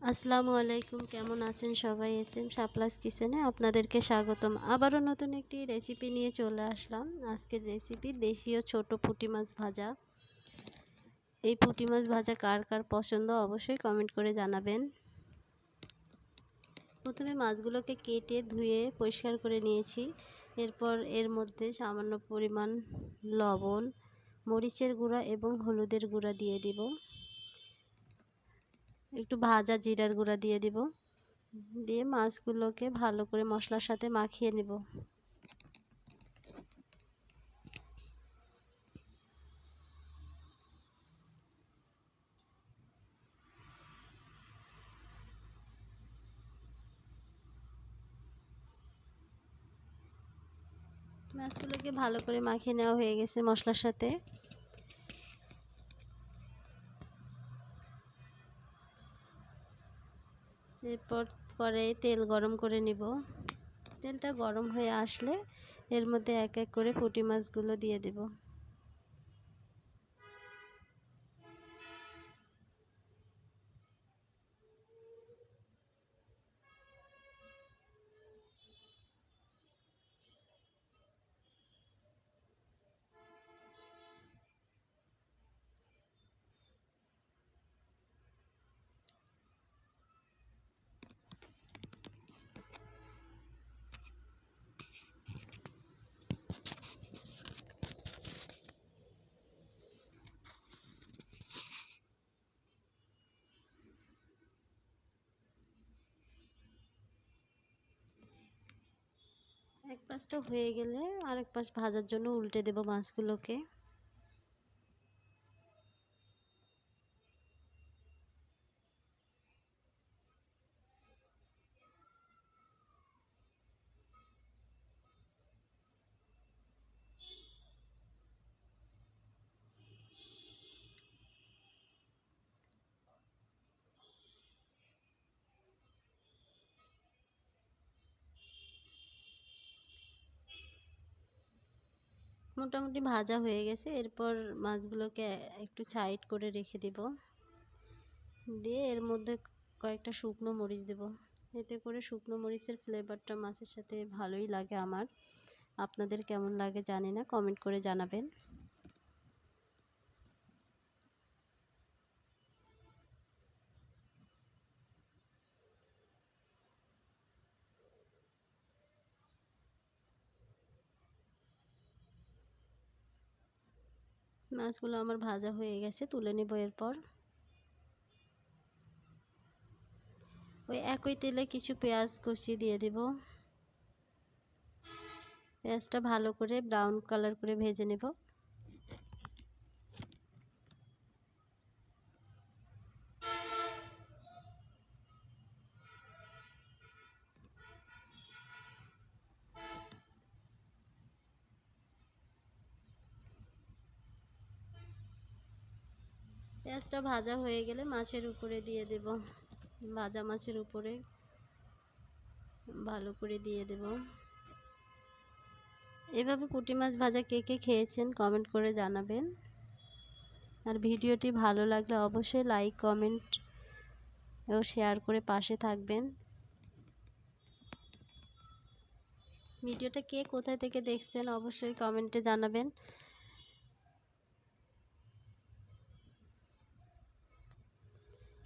আসসালামু আলাইকুম, কেমন আছেন সবাই? এস এম শাপলাস কিচেনে আপনাদেরকে স্বাগতম। আবারও নতুন একটি রেসিপি নিয়ে চলে আসলাম। আজকের রেসিপি দেশীয় ছোট পুঁটি মাছ ভাজা। এই পুঁটি মাছ ভাজা কার কার পছন্দ অবশ্যই কমেন্ট করে জানাবেন। প্রথমে মাছগুলোকে কেটে ধুয়ে পরিষ্কার করে নিয়েছি। এরপর এর মধ্যে সামান্য পরিমাণ লবণ, মরিচের গুঁড়া এবং হলুদের গুঁড়া দিয়ে দিব। একটু ভাজা জিরার গুঁড়া দিয়ে দিব। দিয়ে মাছগুলোকে ভালো করে মশলার সাথে মাখিয়ে নেব। মাছগুলোকে ভালো করে মাখিয়ে নেওয়া হয়ে গেছে মশলার সাথে। এরপর করে তেল গরম করে নিব। তেলটা গরম হয়ে আসলে এর মধ্যে এক এক করে পুঁটি মাছগুলো দিয়ে দেব। এক পাশটা হয়ে গেলে আরেক পাশ ভাজার জন্য উল্টে দেবো মাছগুলোকে। মোটামুটি ভাজা হয়ে গেছে। এরপর মাছগুলোকে একটু সাইড করে রেখে দেব। দিয়ে এর মধ্যে কয়েকটা শুকনো মরিচ দেব। এতে করে শুকনো মরিচের ফ্লেভারটা মাছের সাথে ভালোই লাগে আমার। আপনাদের কেমন লাগে জানি না কমেন্ট করে জানাবেন। মাছগুলো আমার ভাজা হয়ে গেছে, তুলে নেব এরপর। ওই একই তেলে কিছু পেঁয়াজ কুচি দিয়ে দেব। পেঁয়াজটা ভালো করে ব্রাউন কালার করে ভেজে নেব। পেঁয়াজটা ভাজা হয়ে গেলে মাছের উপরে দিয়ে দেব। ভাজা মাছের উপরে ভালো করে দিয়ে দেব। এভাবে পুঁটি মাছ ভাজা কে কে খেয়েছেন কমেন্ট করে জানাবেন। আর ভিডিওটি ভালো লাগলে অবশ্যই লাইক, কমেন্ট ও শেয়ার করে পাশে থাকবেন। ভিডিওটা কে কোথায় থেকে দেখছেন অবশ্যই কমেন্টে জানাবেন।